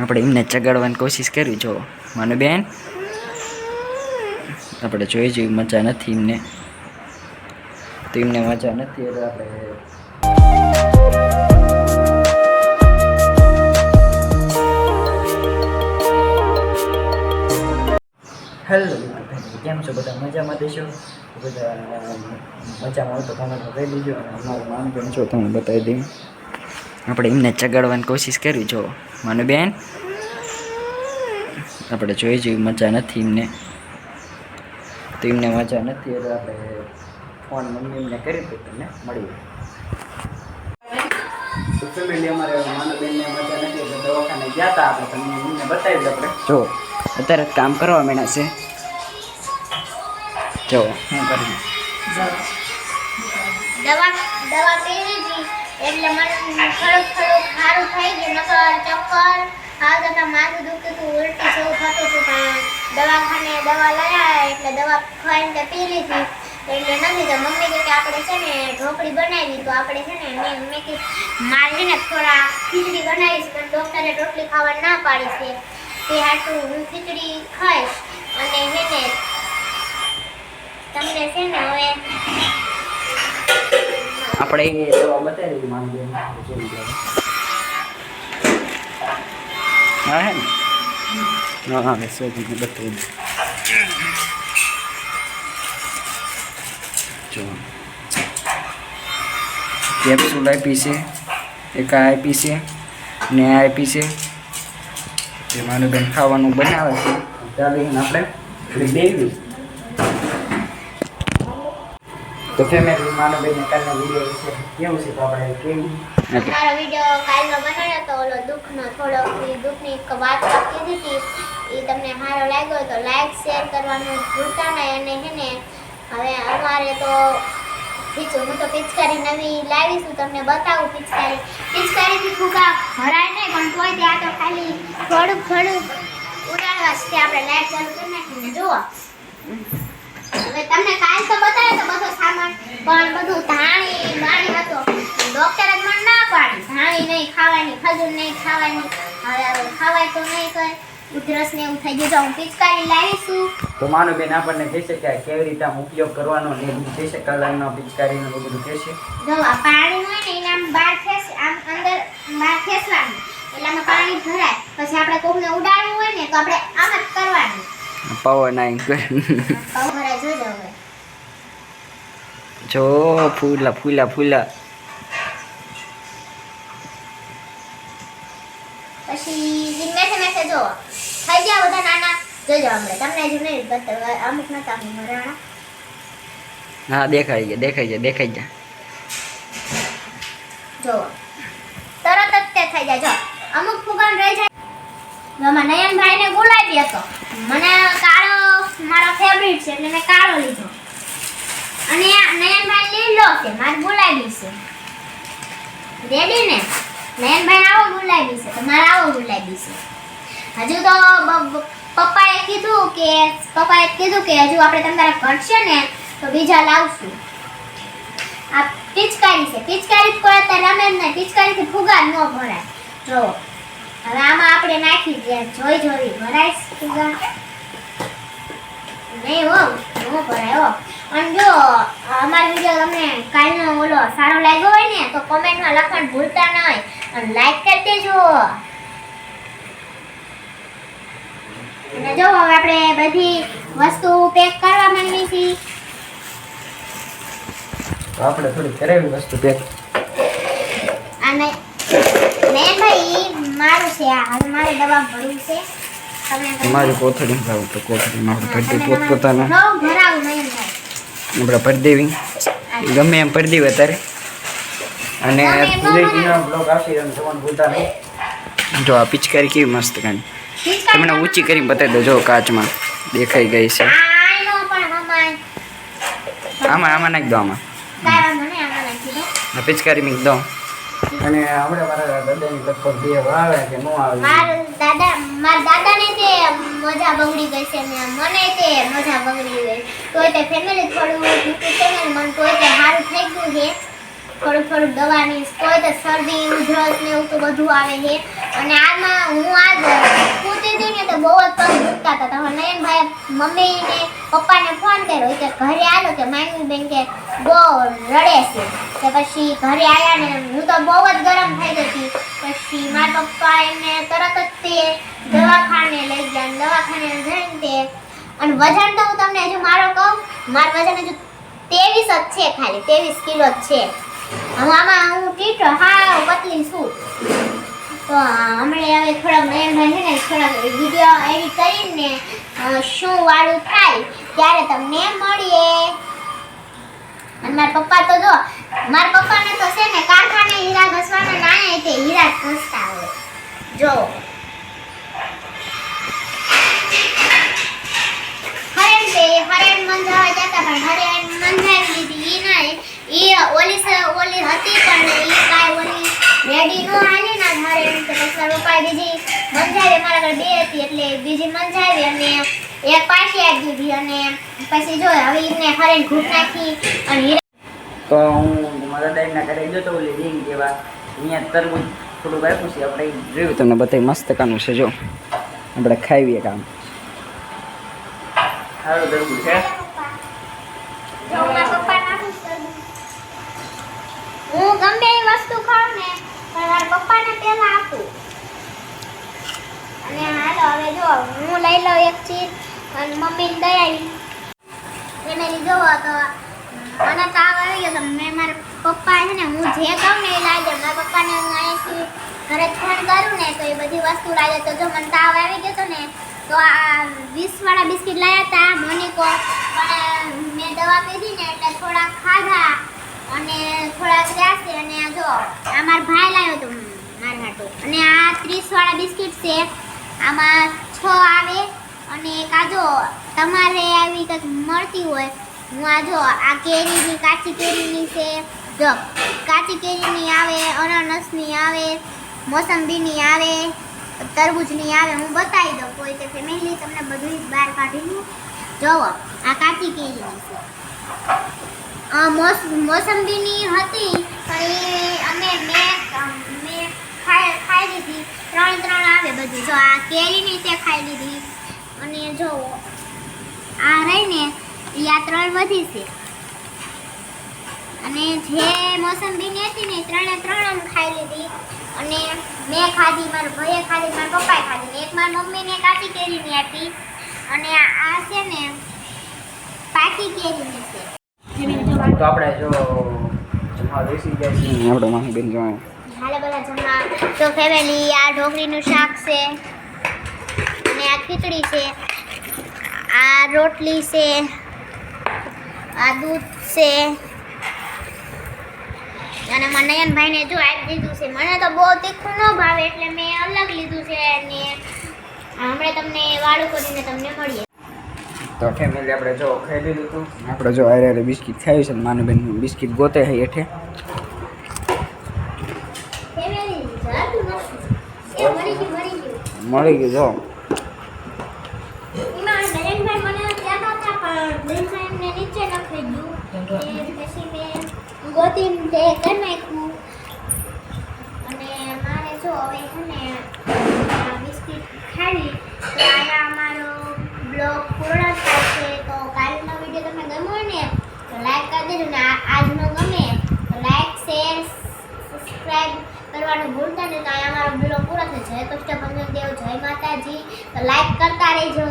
આપણે એમને ચગાડવાની કોશિશ કરી, જો. મને બેન? આપણે જોઈ જોઈ મજા નથી એમને. તો એમને મજા નથી, એટલે આપણે હેલો કેમ છો? બધા મજામાં દેશો બધા મજામાં હોય તો તમે કહી દેજો અને અમારું માન કેમ છો તમને બતાવી દઈએ. આપણે એમને ચગાડવાની કોશિશ કરી જો. મને બેન? આપણે જોઈ જોઈ મજા નથી એમને. તો એમને મજા નથી એટલે આપણે ફોન મમ્મી એમને કરી દઉં તમને. મળી તો ફેમિલી અમારે માનવબેનને મજા નથી એટલે દવાખાને ગયા હતા આપણે. તમને એમને બતાવી આપણે. જો અત્યારે કામ કરવા છે. જો હું કરી દવા દવા એટલે મને થોડુંક થોડુંક સારું થઈ ગયું નકર ચક્કર આવતા હતા માથું દુખતું હતું, ઉલટી જેવું થતું હતું, પણ દવાખાને દવા લાયા, એટલે દવા ખાઈને તે પી લીધી. એટલે નથી તો મમ્મી કે આપણે છે ને ઢોકળી બનાવી, તો આપણે છે ને મેં મેં કે મારે ને થોડા ખીચડી બનાવીશ, પણ ડૉક્ટરે રોટલી ખાવા ના પાડી છે. તે હાટું હું ખીચડી ખાઈશ, અને છે ને તમને છે ને હવે આપણે બતાવી લો. હા હે ને? હા હા સોજીને બતાવી જો. કેપ્સ્યુલ આપી છે એક આ આપી છે ને આ આપી છે. જે માનુબેન ખાવાનું બનાવે છે. ચાલીને આપણે બે બેવી તો ફેમિલી માનુબેન કાલનો વીડિયો વિશે કેવું છે તો આપણે કેવું? મારો વીડિયો કાલનો બનાવ્યો તો ઓલો દુઃખનો થોડો દુઃખની એક વાત કીધી હતી. એ તમને સારો લાગ્યો તો લાઈક શેર કરવાનું ભૂલતા નહીં. અને હે ને હવે અમારે તો બીજું હું તો પિચકારી નવી લાવીશું તમને બતાવું પિચકારી. પિચકારીથી ફૂગા ભરાય નહીં પણ કોઈ ત્યાં તો ખાલી થોડુંક થોડુંક ઉડાડવા છે આપણે લાઈટ ચાલુ કરી નાખીને જુઓ હવે તમને કાલ તો બતાવ્યો તો બધો સામાન પણ બધું ધાણી બાણી હતો. ડોક્ટરે મને ના પાડી. ધાણી નહીં ખાવાની ખજૂર નહીં ખાવાની. હવે હવે ખાવાય તો નહીં કરે ઉધરસ ને એવું થઈ ગયું તો હું પિચકારી લાવીશું. તો માનુબેન આપણને કહી શકાય કેવી રીતે આમ ઉપયોગ કરવાનો ને કહી શકાય કલરનો પિચકારીનો બધું કહેશે જો આ પાણી હોય ને એને આમ બહાર ખેંચ આમ અંદર બહાર ખેંચવાનું. એટલે આમાં પાણી ભરાય. પછી આપણે કોકને ઉડાડવું હોય ને તો આપણે આમ જ કરવાનું. પાવર નાઈન પગ ભરાય જોઈ હવે. જો ફૂલા ફૂલા ફૂલા પછી મેસે મેસે જો થઈ ગયા બધા નાના જોજો હમણાં તમને હજુ નહીં બતાવ્યું અમુક નતા મરાણા હા દેખાઈ ગયા દેખાઈ ગયા દેખાઈ ગયા જો તરત જ તે થઈ જાય જો અમુક ફુગાન રહી જાય આમાં નયનભાઈને ગુલાબી હતો મને કાળો મારો ફેવરિટ છે એટલે મેં કાળો લીધો અને નયનભાઈ લીલો છે મારે ગુલાબી છે. રેડી ને? નયનભાઈ આવો ગુલાબી છે, તો મારે આવો ગુલાબી છે. હજુ તો પપ્પાએ કીધું કે, પપ્પાએ કીધું કે હજુ આપણે તમારા ઘટશે ને, તો બીજા લાવશું. આ પિચકારી છે, પિચકારી કોઈ અત્યારે રમે જ નહીં, પિચકારીથી ફુગા ન ભરાય. જો, હવે આમાં આપણે નાખી દે જોઈ જોઈ ભરાય ફુગા નહીં હો, ન ભરાય હો. અને જો અમારો વીડિયો તમને કાલનો ઓલો સારો લાગ્યો હોય ને તો કોમેન્ટમાં લખવાનું ભૂલતા નહીં અને લાઈક કરી દેજો. અને જો હવે આપણે બધી વસ્તુ પેક કરવા માંગીએ છીએ. તો આપણે થોડી કરેલી વસ્તુ પેક અને મેં ભાઈ મારું છે આ. હવે મારે દવા ભરવું છે. તમે તમારી કોથળી ભાવ તો કોથળી મારું પોતપોતાના. ભરાવું નહીં ભાઈ. આપણે પરદેવી. ગમે એમ પરદેવ અત્યારે. અને બ્લોગ ભૂલતા નહીં જો આ પિચકારી કેવી મસ્ત કાંઈ તમને ઊંચી કરીને બતાવી દો જો કાચમાં દેખાઈ ગઈ છે. આમાં આમાં નાખી દો આમાં. પિચકારી મીક દો. અને આપણે મારા દાદાની લગભગ બે આવે કે ન આવે. મારા દાદા, મારા દાદાને તે મજા બગડી ગઈ છે ને મને તે મજા બગડી ગઈ. તોય તે ફેમિલી થોડું દુખતું છે ને મન તોય તે સારું થઈ ગયું છે. થોડું થોડું દવાની કોઈ તે શરદી, ઉધરસ ને એવું તો બધું આવે છે. અને આમાં હું આજ સૂતી હતી ને તો બહુ જ પગ દુખતા હતા. તો નયનભાઈ મમ્મીને પપ્પાને કર્યો કે ઘરે આવ્યો કે માયની બેન કે બહુ રડે છે. કે પછી ઘરે આવ્યા ને હું તો બહુ જ ગરમ થઈ ગઈ હતી. પછી મારા પપ્પા એને તરત જ તે દવાખાને લઈ ગયા દવાખાને જઈને તે, અને વજન તો હું તમને હજુ મારો કહું, મારું વજન હજુ ત્રેવીસ જ છે ખાલી, ત્રેવીસ કિલો જ છે. આમાં હું ટીટો હા પતલી છું. તો હમણાં હવે થોડાક નયનભાઈ છે ને થોડાક વીડિયો એડિટ કરીને શું વાળું થાય ત્યારે તમને મળીએ. અને મારા પપ્પા તો જો, મારા પપ્પાને તો છે ને કારખાને હીરા ઘસવાના નાણે તે હીરા ઘસતા હોય. જો. મંજાવા લીધી ઈ ના ઈ ઓલી ઓલી હતી પણ ઈ કાઈ ઓલી રેડી નો હાલી ના બીજી મંજાવી મારા ઘરે બે હતી એટલે બીજી મંજાવી અને એક પાછી એક દીધી અને પછી જો હવે ઈને હરેણ ઘૂંટ નાખી અને તો હું મારા દાદીના ઘરે ગયો તો ઓલી રીંગ જેવા. અહીંયા તરબૂચ થોડું આપ્યું છે. આપણે જોયું તમને બતાવી મસ્ત કાનું છે જો. આપણે ખાઈએ કામ. સારું તરબૂચ છે. હું ગમે એ વસ્તુ ખાઉં ને પણ પપ્પાને પહેલા આપું. અને હાલો હવે જો હું લઈ લઉં એક ચીજ. મમ્મીને દઈ આવી. ફેમિલી લીધો તો મને તાવ આવી ગયો મેં મારા પપ્પા છે ને, હું જે કહું ને એ લાવી મારા પપ્પાને હું અહીંયાથી ઘરે ફોન કરું ને તો એ બધી વસ્તુ લાગે. તો જો મને તાવ આવી ગયો તો ને, તો આ વીસવાળા બિસ્કિટ લાવ્યા હતા, મોનિકો. પણ મેં દવા પીધી ને એટલે થોડા ખાધા અને રહ્યા છે અને જો, આ મારો ભાઈ લાવ્યો હતો, મારા હાટુ અને આ ત્રીસવાળા બિસ્કિટ છે. આમાં છ આવે. અને કાજો તમારે આવી કંઈક મળતી હોય, હું આ જો આ કેરીની કાચી કેરીની છે, જો કાચી કેરીની આવે અનાનસની આવે, મોસંબીની આવે, તરબૂચની આવે, હું બતાવી દઉં કોઈ કે ફેમિલી તમને બધું જ બહાર કાઢીને જોવો, આ કાચી કેરીની છે. મોસંબીની હતી, પણ અમે મેં મેં ખાઈ ખાઈ લીધી. ત્રણ ત્રણ આવે બધી. જો આ કેરીની તે ખાઈ લીધી. અને જો આ રહીને એ આ ત્રણ વધી છે. અને જે મોસંબીની હતી ને ત્રણે ત્રણ આમ ખાઈ લીધી. અને મેં ખાધી મારા ભાઈએ ખાધી મારા પપ્પાએ ખાધી એક મારા મમ્મીને કાચી કેરીની હતી અને આ છે ને પાકી કેરીની છે. તો આપણે જો જમવા બેસી જાય છે આપણે માહી બેન જો હાલે બધા જમવા. તો ફેમિલી આ ઢોકળીનું શાક છે. અને આ ખીચડી છે આ રોટલી છે આ દૂધ છે. અને મને નયનભાઈને જો આપી દીધું છે. મને તો બહુ તીખું ન ભાવે એટલે મેં અલગ લીધું છે અને હમણાં તમને વાળું કરીને તમને મળીએ. તો ફેમિલી આપણે જો ખાઈ લીધું હતું. આપણે જો અરે અરે બિસ્કિટ ખાયું છે માનુબેન બિસ્કિટ ગોતે છે હેઠે. ફેમિલી જાતું નથી. એ મળી ગયું મળી ગયું. મળી ગયું જો એમાં નયનભાઈ મને કહેતા હતા પણ દિલભાઈ એમને નીચે નખાઈ ગયું એ તે અને મારે જો હવે છે ને બિસ્કિટ ખાવી, તો અહીંયા અમારો બ્લોગ પૂર્ણ થાય છે. તો કાલનો વીડિયો તમને ગમ્યો ને, તો લાઈક કરી આજનો ગમે, તો લાઈક, શેર કરવાનું ભૂલતા નહીં. તો અહીંયા અમારો બ્લોગ પૂરો થશે જય કૃષ્ણ ભંજન દેવ જય માતાજી. તો લાઈક કરતા રહેજો.